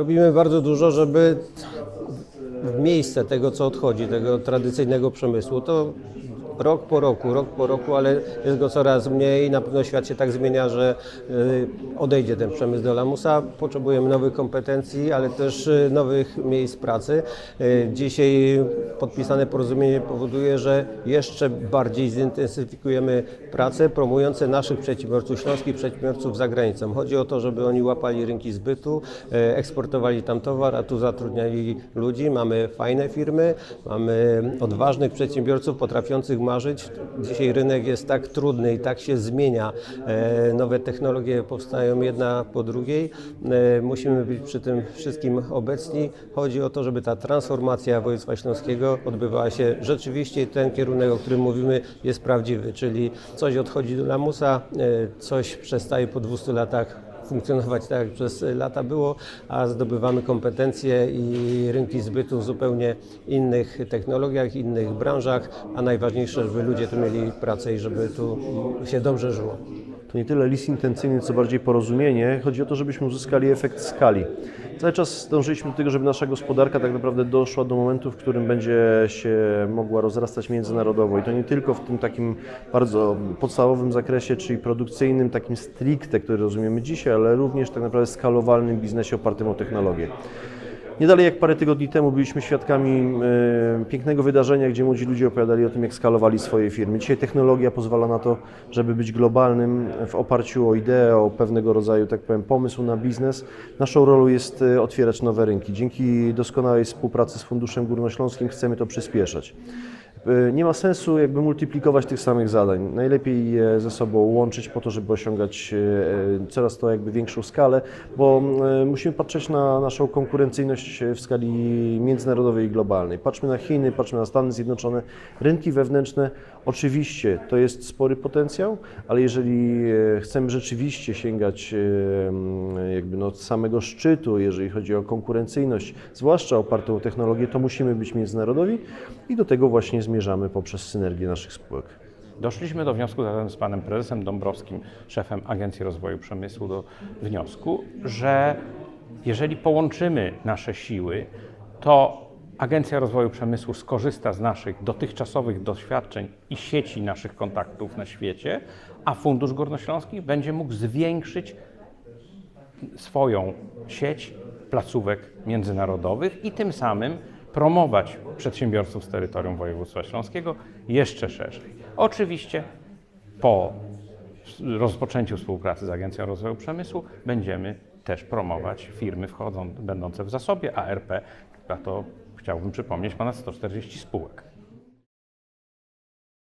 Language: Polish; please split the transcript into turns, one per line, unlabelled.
Robimy bardzo dużo, żeby w miejsce tego, co odchodzi, tego tradycyjnego przemysłu, to rok po roku, rok po roku, ale jest go coraz mniej. Na pewno świat się tak zmienia, że y, odejdzie ten przemysł do lamusa. Potrzebujemy nowych kompetencji, ale też y, nowych miejsc pracy. Y, Dzisiaj podpisane porozumienie powoduje, że jeszcze bardziej zintensyfikujemy pracę promujące naszych przedsiębiorców, śląskich przedsiębiorców za granicą. Chodzi o to, żeby oni łapali rynki zbytu, eksportowali tam towar, a tu zatrudniali ludzi. Mamy fajne firmy, mamy odważnych przedsiębiorców potrafiących marzyć. Dzisiaj rynek jest tak trudny i tak się zmienia. E, Nowe technologie powstają jedna po drugiej. E, Musimy być przy tym wszystkim obecni. Chodzi o to, żeby ta transformacja województwa śląskiego odbywała się rzeczywiście ten kierunek, o którym mówimy, jest prawdziwy, czyli coś odchodzi do lamusa, e, coś przestaje po 200 latach funkcjonować tak, jak przez lata było, a zdobywamy kompetencje i rynki zbytu w zupełnie innych technologiach, innych branżach, a najważniejsze, żeby ludzie tu mieli pracę i żeby tu się dobrze żyło.
To nie tyle list intencyjny, co bardziej porozumienie. Chodzi o to, żebyśmy uzyskali efekt skali. Cały czas dążyliśmy do tego, żeby nasza gospodarka tak naprawdę doszła do momentu, w którym będzie się mogła rozrastać międzynarodowo. I to nie tylko w tym takim bardzo podstawowym zakresie, czyli produkcyjnym, takim stricte, który rozumiemy dzisiaj, ale również tak naprawdę skalowalnym biznesie opartym o technologię. Nie dalej jak parę tygodni temu byliśmy świadkami e, pięknego wydarzenia, gdzie młodzi ludzie opowiadali o tym, jak skalowali swoje firmy. Dzisiaj technologia pozwala na to, żeby być globalnym w oparciu o ideę, o pewnego rodzaju, tak powiem, pomysł na biznes. Naszą rolą jest e, otwierać nowe rynki. Dzięki doskonałej współpracy z Funduszem Górnośląskim chcemy to przyspieszać. E, Nie ma sensu jakby multiplikować tych samych zadań. Najlepiej je ze sobą łączyć po to, żeby osiągać e, coraz to jakby większą skalę, bo e, musimy patrzeć na naszą konkurencyjność w skali międzynarodowej i globalnej. Patrzmy na Chiny, patrzmy na Stany Zjednoczone. Rynki wewnętrzne oczywiście to jest spory potencjał, ale jeżeli e, chcemy rzeczywiście sięgać e, jakby no samego szczytu, jeżeli chodzi o konkurencyjność, zwłaszcza opartą o technologię, to musimy być międzynarodowi i do tego właśnie zmierzamy poprzez synergię naszych spółek.
Doszliśmy do wniosku razem z panem prezesem Dąbrowskim, szefem Agencji Rozwoju Przemysłu, do wniosku, że jeżeli połączymy nasze siły, to Agencja Rozwoju Przemysłu skorzysta z naszych dotychczasowych doświadczeń i sieci naszych kontaktów na świecie, a Fundusz Górnośląski będzie mógł zwiększyć swoją sieć placówek międzynarodowych i tym samym promować przedsiębiorców z terytorium województwa śląskiego jeszcze szerzej. Oczywiście po rozpoczęciu współpracy z Agencją Rozwoju Przemysłu będziemy też promować firmy wchodzą, będące w zasobie ARP, a to chciałbym przypomnieć ponad 140 spółek.